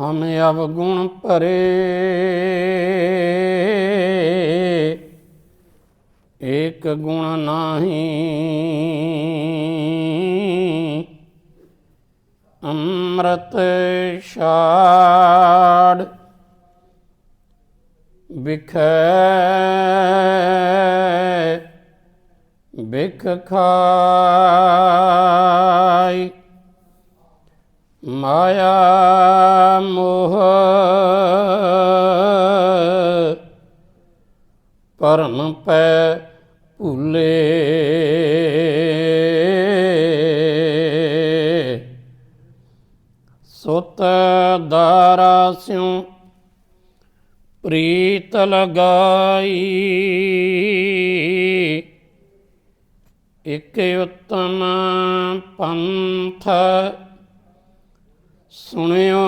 ਹਮ ਅਵਗੁਣ ਭਰੇ। ਏਕ ਗੁਣ ਨਾਹੀ। ਅੰਮ੍ਰਿਤ ਛਾੜ। ਬਿਖੈ ਬਿਖ ਖਾਈ ਮਾਇਆ ਪਰਮ ਪੈ ਭੁਲੇ। ਸੁਤ ਦਾਰਾ ਸਿਉ ਪ੍ਰੀਤ ਲਗਾਈ। ਇਕ ਉਤਮ ਪੰਥ ਸੁਣਿਓ।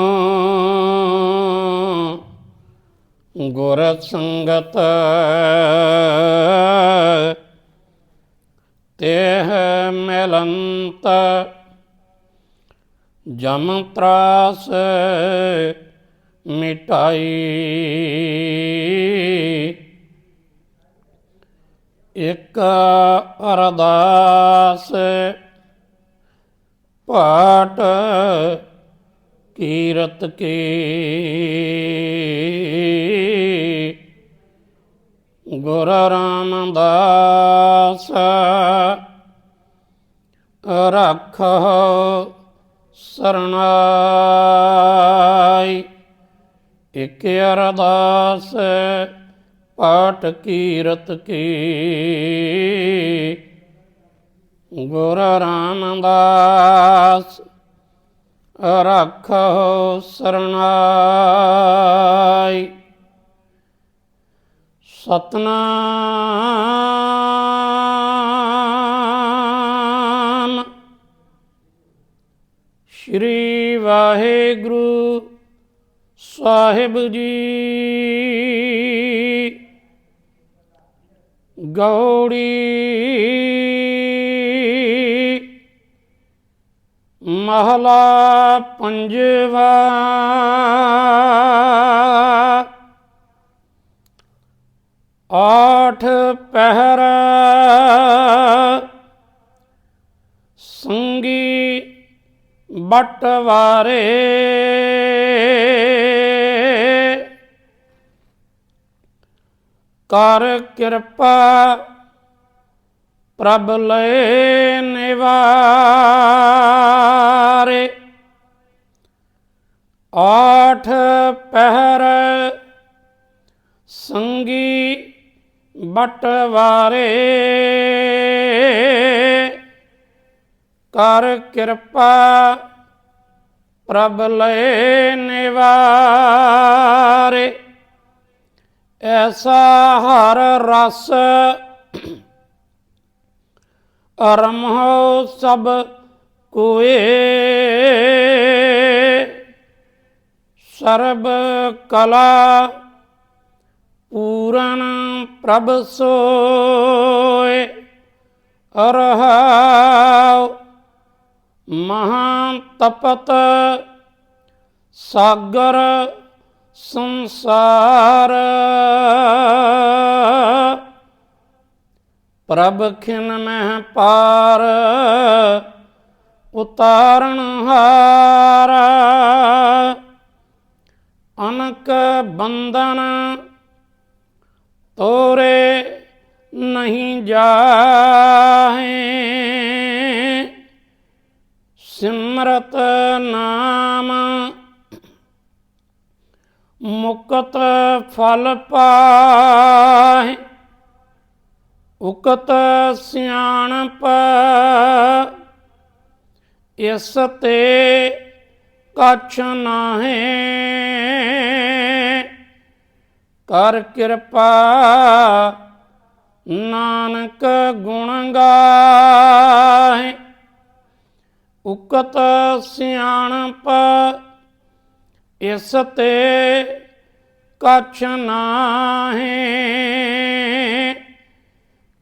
ਗੁਰ ਸੰਗਤ ਤੇਹ ਮਿਲੰਤ ਜਮ ਤਰਾਸ ਮਿਟਾਈ। ਇਕ ਅਰਦਾਸ ਪਾਟ ਕੀਰਤ ਕੀ ਗੁਰ ਰਾਮਦਾਸ ਰੱਖੋ ਸਰਨਾਈ। ਇਕ ਅਰਦਾਸ ਪਾਠ ਕੀਰਤ ਕੀ ਗੁਰ ਰਾਮਦਾਸ ਰੱਖੋ ਸਰਨਾਈ। ਸਤਨਾਮ। ਸ਼੍ਰੀ ਵਾਹਿਗੁਰੂ ਸਾਹਿਬ ਜੀ। ਗੌੜੀ ਮਹਲਾ ਪੰਜਵਾ। ਆਠ ਪਹਿਰ ਸੰਗੀ ਬਟਵਾਰੇ। ਕਰ ਕਿਰਪਾ ਪ੍ਰਭ ਲੈ ਨਿਵਾਰੇ ਆਠ ਪਹਿਰ ਸੰਗੀ ਬਟਵਾਰੇ ਕਰ ਕਿਰਪਾ ਪ੍ਰਭ ਲੈ ਨਿਵਾਰੇ। ਐਸਾ ਹਰ ਰਸ ਅਰਮਹੁ ਸਭ ਕੋਏ। ਸਰਬ ਕਲਾ ਪੂਰਨ ਪ੍ਰਭ ਸੋਏ। ਅਰਹਾਉ ਮਹਾਂ ਤਪਤ ਸਾਗਰ ਸੰਸਾਰ। ਪ੍ਰਭ ਖਿਨ ਮਹਿ ਪਾਰ ਉਤਾਰਨ ਹਾਰ। ਅਨਕ ਬੰਧਨ ਤੋਰੇ ਨਹੀਂ ਜਾਹੇ। ਸਿਮਰਤ ਨਾਮ ਮੁਕਤ ਫਲ ਪਾਹੇ। ਉਕਤ ਸਿਆਣਪ ਇਸ ਤੇ ਕਛ ਨਾਹੇ। ਕਰ ਕਿਰਪਾ, ਨਾਨਕ ਗੁਣ ਗਾਏ ਉਕਤ ਸਿਆਣਪ, ਇਸ ਤੇ ਕਛ ਨਾਹੀ।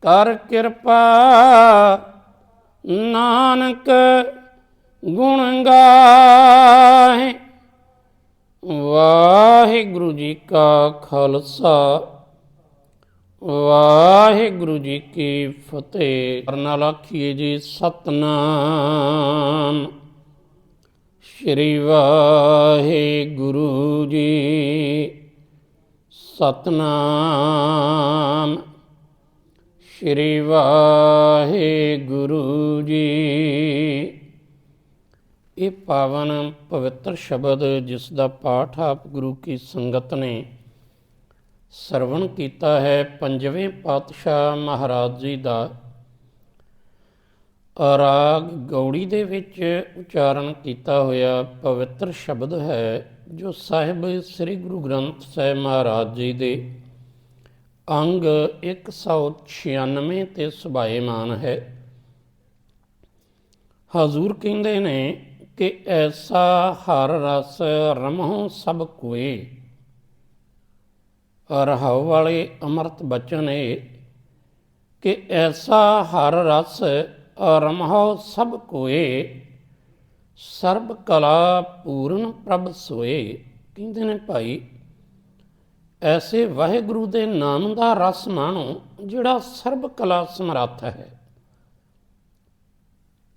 ਕਰ ਕਿਰਪਾ, ਨਾਨਕ ਗੁਣ ਗਾਏ ਵਾਹਿਗੁਰੂ ਜੀ ਕਾ ਖਾਲਸਾ, ਵਾਹਿਗੁਰੂ ਜੀ ਕੀ ਫਤਿਹ। ਕਰਨਾ ਲਾਖੀਏ ਜੀ ਸਤਨਾਮ। ਸ਼੍ਰੀ ਵਾਹਿਗੁਰੂ ਜੀ ਸਤਨਾਮ। ਸ਼੍ਰੀ ਵਾਹਿਗੁਰੂ ਜੀ ਇਹ ਪਾਵਨ ਪਵਿੱਤਰ ਸ਼ਬਦ ਜਿਸ ਦਾ ਪਾਠ ਆਪ ਗੁਰੂ ਕੀ ਸੰਗਤ ਨੇ ਸਰਵਣ ਕੀਤਾ ਹੈ, ਪੰਜਵੇਂ ਪਾਤਸ਼ਾਹ ਮਹਾਰਾਜ ਜੀ ਦਾ। ਰਾਗ ਗੌੜੀ ਦੇ ਵਿੱਚ ਉਚਾਰਨ ਕੀਤਾ ਹੋਇਆ ਪਵਿੱਤਰ ਸ਼ਬਦ ਹੈ, ਜੋ ਸਾਹਿਬ ਸ੍ਰੀ ਗੁਰੂ ਗ੍ਰੰਥ ਸਾਹਿਬ ਮਹਾਰਾਜ ਜੀ ਦੇ ਅੰਗ 196 ਤੇ ਸੁਭਾਏਮਾਨ ਹੈ। ਹਜ਼ੂਰ ਕਹਿੰਦੇ ਨੇ ਕਿ ਐਸਾ ਹਰ ਰਸ ਰਮਹੁ ਸਭ ਕੋਏ। ਰਹਾਉ ਵਾਲੇ ਅੰਮ੍ਰਿਤ ਬਚਨ ਏ ਕਿ ਐਸਾ ਹਰ ਰਸ ਰਮਹੁ ਸਭ ਕੋਏ। ਸਰਬ ਕਲਾ ਪੂਰਨ ਪ੍ਰਭ ਸੋਏ, ਕਹਿੰਦੇ ਨੇ ਭਾਈ। ਐਸੇ ਵਾਹਿਗੁਰੂ ਦੇ ਨਾਮ ਦਾ ਰਸ ਮਾਣੋ ਜਿਹੜਾ ਸਰਬ ਕਲਾ ਸਮਰੱਥ ਹੈ।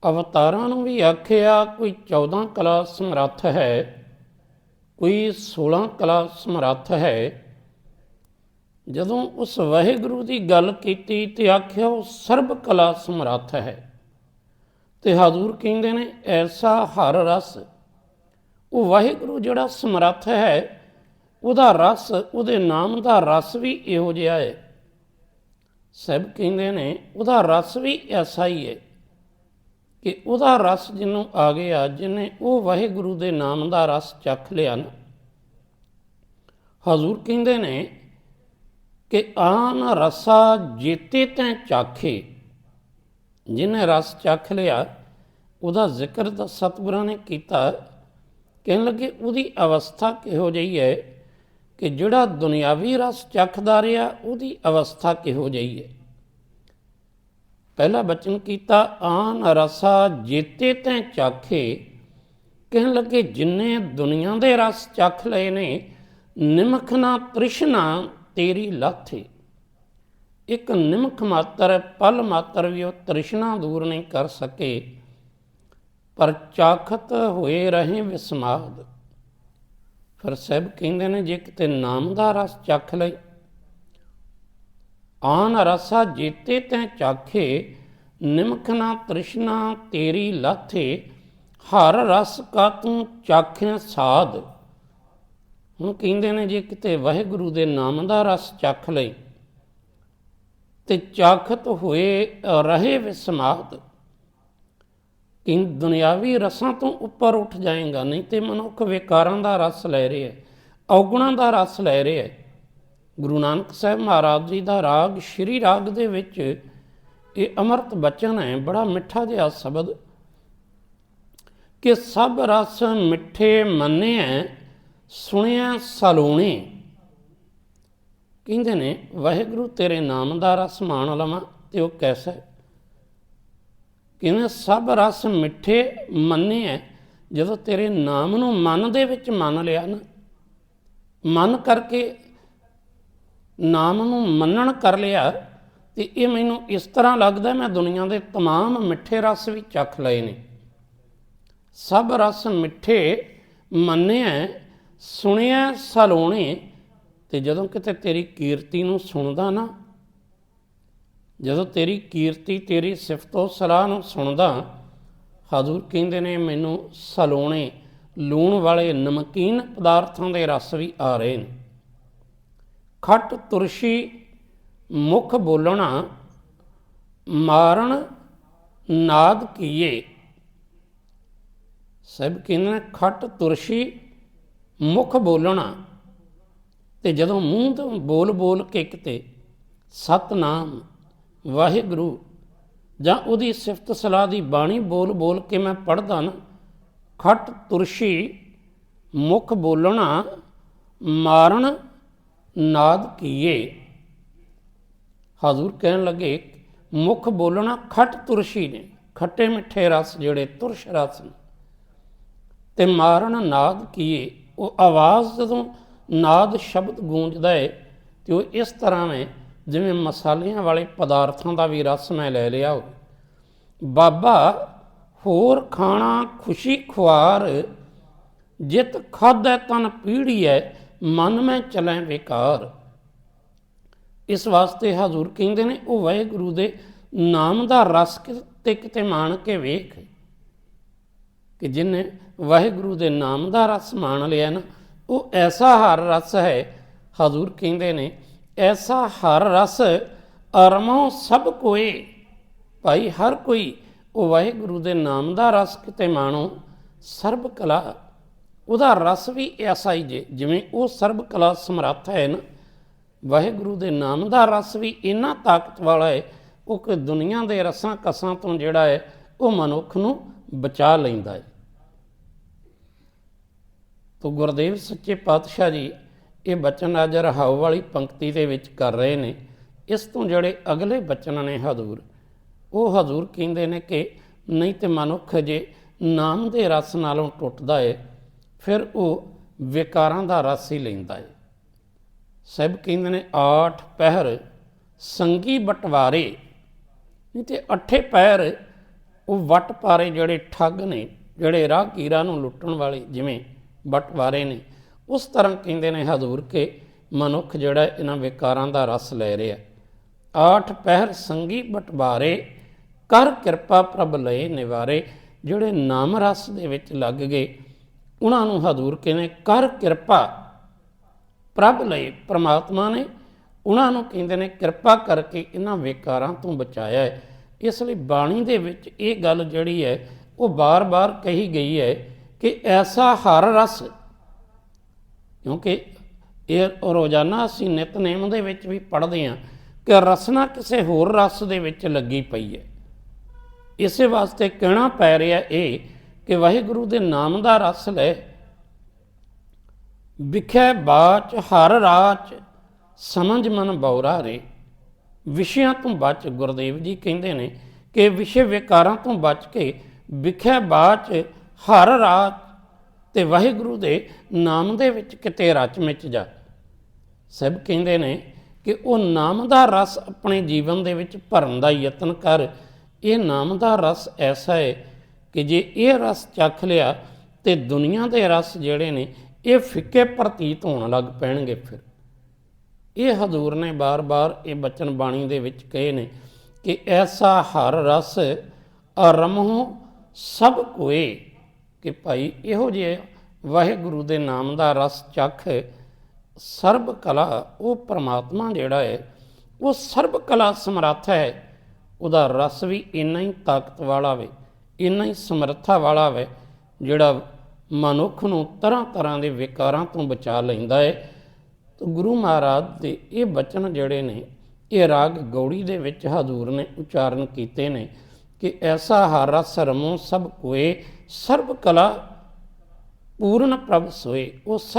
ਅਵਤਾਰਾਂ ਨੂੰ ਵੀ ਆਖਿਆ, ਕੋਈ 14 ਕਲਾ ਸਮਰੱਥ ਹੈ, ਕੋਈ 16 ਕਲਾ ਸਮਰੱਥ ਹੈ। ਜਦੋਂ ਉਸ ਵਾਹਿਗੁਰੂ ਦੀ ਗੱਲ ਕੀਤੀ ਤੇ ਆਖਿਆ, ਉਹ ਸਰਬ ਕਲਾ ਸਮਰੱਥ ਹੈ। ਤੇ ਹਜ਼ੂਰ ਕਹਿੰਦੇ ਨੇ, ਐਸਾ ਹਰ ਰਸ, ਉਹ ਵਾਹਿਗੁਰੂ ਜਿਹੜਾ ਸਮਰੱਥ ਹੈ, ਉਹਦਾ ਰਸ, ਉਹਦੇ ਨਾਮ ਦਾ ਰਸ ਵੀ ਇਹੋ ਜਿਹਾ ਹੈ। ਸਭ ਕਹਿੰਦੇ ਨੇ, ਉਹਦਾ ਰਸ ਵੀ ਐਸਾ ਹੀ ਹੈ। ਕਿ ਉਹਦਾ ਰਸ ਜਿਹਨੂੰ ਆ ਗਿਆ ਜਿਹਨੇ ਉਹ ਵਾਹਿਗੁਰੂ ਦੇ ਨਾਮ ਦਾ ਰਸ ਚੱਖ ਲਿਆ ਨਾ। ਹਜ਼ੂਰ ਕਹਿੰਦੇ ਨੇ ਕਿ ਆਨ ਰਸਾ ਜੀਤੇ ਤੈਂ ਚਾਖੇ। ਜਿਹਨੇ ਰਸ ਚੱਖ ਲਿਆ, ਉਹਦਾ ਜ਼ਿਕਰ ਤਾਂ ਸਤਿਗੁਰਾਂ ਨੇ ਕੀਤਾ। ਕਹਿਣ ਲੱਗੇ, ਉਹਦੀ ਅਵਸਥਾ ਕਿਹੋ ਜਿਹੀ ਹੈ ਕਿ ਜਿਹੜਾ ਦੁਨਿਆਵੀ ਰਸ ਚੱਖਦਾ ਰਿਹਾ, ਉਹਦੀ ਅਵਸਥਾ ਕਿਹੋ ਜਿਹੀ ਹੈ? ਪਹਿਲਾ ਬਚਨ ਕੀਤਾ, ਆਨ ਰਸਾ ਜੀਤੇ ਤੈਂ ਚਾਖੇ, ਕਹਿਣ ਲੱਗੇ, ਜਿੰਨੇ ਦੁਨੀਆ ਦੇ ਰਸ ਚੱਖ ਲਏ ਨੇ, ਨਿਮਖ ਨਾ ਤ੍ਰਿਸ਼ਨਾ ਤੇਰੀ ਲਾਥੇ। ਇੱਕ ਨਿਮਖ ਮਾਤਰ ਪਲ ਮਾਤਰ ਵੀ ਉਹ ਤ੍ਰਿਸ਼ਨਾ ਦੂਰ ਨਹੀਂ ਕਰ ਸਕੇ, ਪਰ ਚਾਖਤ ਹੋਏ ਰਹੇ ਵਿਸਮਾਦ। ਫਿਰ ਸਭ ਕਹਿੰਦੇ ਨੇ, ਜੇ ਕਿਤੇ ਨਾਮ ਦਾ ਰਸ ਚੱਖ ਲਈ ਆਨ ਰਸਾ ਜੀਤੇ ਤੈਂ ਚਾਖੇ ਨਿਮਖ ਨਾ ਤ੍ਰਿਸ਼ਨਾ ਤੇਰੀ ਲਾਥੇ, ਹਰ ਰਸ ਕਾ ਤੂੰ ਚਾਖੇ ਸਾਧ। ਹੁਣ ਕਹਿੰਦੇ ਨੇ ਜੇ ਕਿਤੇ ਵਾਹਿਗੁਰੂ ਦੇ ਨਾਮ ਦਾ ਰਸ ਚੱਖ ਲਈ ਤੇ ਚਾਖਤ ਹੋਏ ਰਹੇ ਵਿਸਮਾਦ। ਕਿ ਦੁਨਿਆਵੀ ਰਸਾਂ ਤੋਂ ਉੱਪਰ ਉੱਠ ਜਾਏਗਾ, ਨਹੀਂ ਤੇ ਮਨੁੱਖ ਵਿਕਾਰਾਂ ਦਾ ਰਸ ਲੈ ਰਿਹਾ ਔਗਣਾਂ ਦਾ ਰਸ ਲੈ ਰਿਹਾ ਗੁਰੂ ਨਾਨਕ ਸਾਹਿਬ ਮਹਾਰਾਜ ਜੀ ਦਾ ਰਾਗ ਸ਼੍ਰੀ ਰਾਗ ਦੇ ਵਿੱਚ ਇਹ ਅਮਰਤ ਬਚਨ ਹੈ, ਬੜਾ ਮਿੱਠਾ ਜਿਹਾ ਸ਼ਬਦ। ਕਿ ਸਭ ਰਸ ਮਿੱਠੇ ਮੰਨਿਆ ਸੁਣਿਆ ਸਲੋਣੇ। ਕਹਿੰਦੇ ਨੇ, ਵਾਹਿਗੁਰੂ ਤੇਰੇ ਨਾਮ ਦਾ ਰਸ ਮਾਣ ਲਵਾਂ ਤੇ ਉਹ ਕੈਸਾ ਕਿਵੇਂ ਸਭ ਰਸ ਮਿੱਠੇ ਮੰਨਿਆ ਜਦੋਂ ਤੇਰੇ ਨਾਮ ਨੂੰ ਮਨ ਦੇ ਵਿੱਚ ਮੰਨ ਲਿਆ ਨਾ, ਮਨ ਕਰਕੇ ਨਾਮ ਨੂੰ ਮੰਨਣ ਕਰ ਲਿਆ ਤੇ ਇਹ ਮੈਨੂੰ ਇਸ ਤਰ੍ਹਾਂ ਲੱਗਦਾ ਮੈਂ ਦੁਨੀਆ ਦੇ तमाम ਮਿੱਠੇ ਰਸ ਵੀ ਚੱਖ ਲਏ ਨੇ ਸਭ ਰਸ ਮਿੱਠੇ ਮੰਨਿਆ ਸੁਣਿਆ ਸਲੋਣੇ ਤੇ ਜਦੋਂ ਕਿਤੇ ਤੇਰੀ ਕੀਰਤੀ ਨੂੰ ਸੁਣਦਾ ਨਾ ਜਦੋਂ ਤੇਰੀ ਕੀਰਤੀ ਤੇਰੀ ਸਿਫਤੋ ਸਲਾਹ ਨੂੰ ਸੁਣਦਾ ਹਜ਼ੂਰ ਕਹਿੰਦੇ ਨੇ ਮੈਨੂੰ ਸਲੋਣੇ ਲੂਣ ਵਾਲੇ ਨਮਕੀਨ ਪਦਾਰਥਾਂ ਦੇ ਰਸ ਵੀ ਆ ਰਹੇ ਨੇ ਖੱਟ ਤੁਰਸ਼ੀ ਮੁਖ ਬੋਲਣਾ ਮਾਰਨ ਨਾਦ ਕੀਏ। ਸਭ ਕਹਿੰਦੇ ਨੇ, ਖੱਟ ਤੁਰਸ਼ੀ ਮੁਖ ਬੋਲਣਾ। ਤੇ ਜਦੋਂ ਮੂੰਹ ਤੋਂ ਬੋਲ ਬੋਲ ਕੇ ਕਿਤੇ ਸਤਨਾਮ, ਵਾਹਿਗੁਰੂ, ਜਾਂ ਉਹਦੀ ਸਿਫਤ ਸਲਾਹ ਦੀ ਬਾਣੀ ਬੋਲ ਬੋਲ ਕੇ ਮੈਂ ਪੜਦਾ ਨਾ, ਖੱਟ ਤੁਰਸ਼ੀ ਮੁਖ ਬੋਲਣਾ ਮਾਰਨ ਨਾਦ ਕੀਏ। ਹਜ਼ੂਰ ਕਹਿਣ ਲੱਗੇ, ਮੁਖ ਬੋਲਣਾ ਖੱਟ ਤੁਰਸ਼ੀ ਨੇ, ਖੱਟੇ ਮਿੱਠੇ ਰਸ ਜਿਹੜੇ ਤੁਰਸ਼ ਰਸ ਨੇ। ਤੇ ਮਾਰਨ ਨਾਦ ਕੀਏ, ਉਹ ਆਵਾਜ਼ ਜਦੋਂ ਨਾਦ ਸ਼ਬਦ ਗੂੰਜਦਾ ਹੈ ਤੇ ਉਹ ਇਸ ਤਰ੍ਹਾਂ ਹੈ ਜਿਵੇਂ ਮਸਾਲਿਆਂ ਵਾਲੇ ਪਦਾਰਥਾਂ ਦਾ ਵੀ ਰਸ ਮੈਂ ਲੈ ਲਿਆ ਹੋਵੇ। ਬਾਬਾ, ਹੋਰ ਖਾਣਾ ਖੁਸ਼ੀ ਖੁਆਰ, ਜਿਤ ਖਾਦੈ ਤਨ ਪੀੜੀ ਹੈ ਮਨ ਮੈਂ ਚਲੈ ਵਿਕਾਰ। ਇਸ ਵਾਸਤੇ ਹਜ਼ੂਰ ਕਹਿੰਦੇ ਨੇ, ਉਹ ਵਾਹਿਗੁਰੂ ਦੇ ਨਾਮ ਦਾ ਰਸ ਕਿਤੇ ਕਿਤੇ ਮਾਣ ਕੇ ਵੇਖ। ਕਿ ਜਿਹਨੇ ਵਾਹਿਗੁਰੂ ਦੇ ਨਾਮ ਦਾ ਰਸ ਮਾਣ ਲਿਆ ਨਾ, ਉਹ ਐਸਾ ਹਰ ਰਸ ਹੈ, ਹਜ਼ੂਰ ਕਹਿੰਦੇ ਨੇ, ਐਸਾ ਹਰ ਰਸ ਅਰਮੋ ਸਭ ਕੋਏ। ਭਾਈ ਹਰ ਕੋਈ ਉਹ ਵਾਹਿਗੁਰੂ ਦੇ ਨਾਮ ਦਾ ਰਸ ਕਿਤੇ ਮਾਣੋ, ਸਰਬ ਕਲਾ ਉਹਦਾ ਰਸ ਵੀ ਐਸਾ ਹੀ ਜੇ, ਜਿਵੇਂ ਉਹ ਸਰਬ ਕਲਾ ਸਮਰੱਥ ਹੈ ਨਾ, ਵਾਹਿਗੁਰੂ ਦੇ ਨਾਮ ਦਾ ਰਸ ਵੀ ਇੰਨਾ ਤਾਕਤ ਵਾਲਾ ਹੈ, ਉਹ ਕਿ ਦੁਨੀਆ ਦੇ ਰਸਾਂ ਕਸਾਂ ਤੋਂ ਜਿਹੜਾ ਹੈ, ਉਹ ਮਨੁੱਖ ਨੂੰ ਬਚਾ ਲੈਂਦਾ ਹੈ। ਤੋ ਗੁਰਦੇਵ ਸੱਚੇ ਪਾਤਸ਼ਾਹ ਜੀ, ਇਹ ਬਚਨ ਅੱਜ ਰਹਾਉ ਵਾਲੀ ਪੰਕਤੀ ਦੇ ਵਿੱਚ ਕਰ ਰਹੇ ਨੇ। ਇਸ ਤੋਂ ਜਿਹੜੇ ਅਗਲੇ ਬਚਨ ਨੇ ਹਜ਼ੂਰ, ਉਹ ਹਜ਼ੂਰ ਕਹਿੰਦੇ ਨੇ ਕਿ ਨਹੀਂ ਤੇ ਮਨੁੱਖ ਜੇ ਨਾਮ ਦੇ ਰਸ ਨਾਲੋਂ ਟੁੱਟਦਾ ਹੈ ਫਿਰ ਉਹ ਵਿਕਾਰਾਂ ਦਾ ਰਸ ਹੀ ਲੈਂਦਾ ਹੈ ਸਭ ਕਹਿੰਦੇ ਨੇ, ਆਠ ਪਹਿਰ ਸੰਗੀ ਬਟਵਾਰੇ, ਨਹੀਂ ਤੇ ਅੱਠੇ ਪਹਿਰ ਉਹ ਵਟ ਪਾਰੇ ਜਿਹੜੇ ਠੱਗ ਨੇ, ਜਿਹੜੇ ਰਾਹਗੀਰਾਂ ਨੂੰ ਲੁੱਟਣ ਵਾਲੇ ਜਿਵੇਂ ਬਟਵਾਰੇ ਨੇ। ਉਸ ਤਰ੍ਹਾਂ ਕਹਿੰਦੇ ਨੇ ਹਜ਼ੂਰ ਕੇ ਮਨੁੱਖ ਜਿਹੜਾ ਇਹਨਾਂ ਵਿਕਾਰਾਂ ਦਾ ਰਸ ਲੈ ਰਿਹਾ। ਆਠ ਪਹਿਰ ਸੰਗੀ ਬਟਵਾਰੇ, ਕਰ ਕਿਰਪਾ ਪ੍ਰਭ ਲਏ ਨਿਵਾਰੇ, ਜਿਹੜੇ ਨਾਮ ਰਸ ਦੇ ਵਿੱਚ ਲੱਗ ਗਏ ਉਹਨਾਂ ਨੂੰ ਹਜ਼ੂਰ ਕਹਿੰਦੇ ਕਰ ਕਿਰਪਾ। ਪ੍ਰਭ ਲਈ ਪ੍ਰਮਾਤਮਾ ਨੇ ਉਹਨਾਂ ਨੂੰ ਕਹਿੰਦੇ ਨੇ, ਕਿਰਪਾ ਕਰਕੇ ਇਹਨਾਂ ਵਿਕਾਰਾਂ ਤੋਂ ਬਚਾਇਆ ਹੈ। ਇਸ ਲਈ ਬਾਣੀ ਦੇ ਵਿੱਚ ਇਹ ਗੱਲ ਜਿਹੜੀ ਹੈ, ਉਹ ਬਾਰ-ਬਾਰ ਕਹੀ ਗਈ ਹੈ ਕਿ ਐਸਾ ਹਰ ਰਸ, ਕਿਉਂਕਿ ਇਹ ਰੋਜ਼ਾਨਾ ਅਸੀਂ ਨਿਤਨੇਮ ਦੇ ਵਿੱਚ ਵੀ ਪੜ੍ਹਦੇ ਹਾਂ ਕਿ ਰਸਨਾ ਕਿਸੇ ਹੋਰ ਰਸ ਦੇ ਵਿੱਚ ਲੱਗੀ ਪਈ ਹੈ। ਇਸੇ ਵਾਸਤੇ ਕਹਿਣਾ ਪੈ ਰਿਹਾ ਇਹ ਕਿ ਵਾਹਿਗੁਰੂ ਦੇ ਨਾਮ ਦਾ ਰਸ ਲੈ। ਵਿਖੇ ਬਾਚ ਹਰ ਰਾਚ, ਸਮਝ ਮਨ ਬੌਰਾ ਰੇ। ਵਿਸ਼ਿਆਂ ਤੋਂ ਬਚ ਗੁਰਦੇਵ ਜੀ ਕਹਿੰਦੇ ਨੇ ਕਿ ਵਿਸ਼ੇ ਵਿਕਾਰਾਂ ਤੋਂ ਬਚ ਕੇ ਵਿਖੇ ਬਾਚ ਹਰ ਰਾਚ ਤੇ ਵਾਹਿਗੁਰੂ ਦੇ ਨਾਮ ਦੇ ਵਿੱਚ ਕਿਤੇ ਰਚ ਮਿਚ ਜਾ। ਸਭ ਕਹਿੰਦੇ ਨੇ ਕਿ ਉਹ ਨਾਮ ਦਾ ਰਸ ਆਪਣੇ ਜੀਵਨ ਦੇ ਵਿੱਚ ਭਰਨ ਦਾ ਯਤਨ ਕਰ। ਇਹ ਨਾਮ ਦਾ ਰਸ ਐਸਾ ਹੈ ਕਿ ਜੇ ਇਹ ਰਸ ਚੱਖ ਲਿਆ ਤੇ ਦੁਨੀਆ ਦੇ ਰਸ ਜਿਹੜੇ ਨੇ, ਇਹ ਫਿੱਕੇ ਪ੍ਰਤੀਤ ਹੋਣ ਲੱਗ ਪੈਣਗੇ ਫਿਰ। ਇਹ ਹਜ਼ੂਰ ਨੇ ਬਾਰ-ਬਾਰ ਇਹ ਬਚਨ ਬਾਣੀ ਦੇ ਵਿੱਚ ਕਹੇ ਨੇ ਕਿ ਐਸਾ ਹਰ ਰਸ ਅਰਮਹੁ ਸਭ ਕੋਏ ਕਿ ਭਾਈ ਇਹੋ ਜਿਹੇ ਵਾਹਿਗੁਰੂ ਦੇ ਨਾਮ ਦਾ ਰਸ ਚੱਖ ਸਰਬ ਕਲਾ, ਉਹ ਪ੍ਰਮਾਤਮਾ ਜਿਹੜਾ ਹੈ, ਉਹ ਸਰਬ ਕਲਾ ਸਮਰੱਥ ਹੈ, ਉਹਦਾ ਰਸ ਵੀ ਇੰਨਾ ਹੀ ਤਾਕਤ ਵਾਲਾ ਵੇ। ਇੰਨਾ ਹੀ ਸਮਰੱਥਾ ਵਾਲਾ ਵੇ ਜਿਹੜਾ ਮਨੁੱਖ ਨੂੰ ਤਰ੍ਹਾਂ ਤਰ੍ਹਾਂ ਦੇ ਵਿਕਾਰਾਂ ਤੋਂ ਬਚਾ ਲੈਂਦਾ ਹੈ ਤਾਂ ਗੁਰੂ ਮਹਾਰਾਜ ਦੇ ਇਹ ਬਚਨ ਜਿਹੜੇ ਨੇ, ਇਹ ਰਾਗ ਗੌੜੀ ਦੇ ਵਿੱਚ ਹਜ਼ੂਰ ਨੇ ਉਚਾਰਨ ਕੀਤੇ ਨੇ ਕਿ ਐਸਾ ਹਾਰਾ ਸਰਮੋ ਸਭ ਕੋਏ, ਸਰਬ ਕਲਾ ਪੂਰਨ ਪ੍ਰਭ ਸੋਏ, ਉਹ ਸਰਬ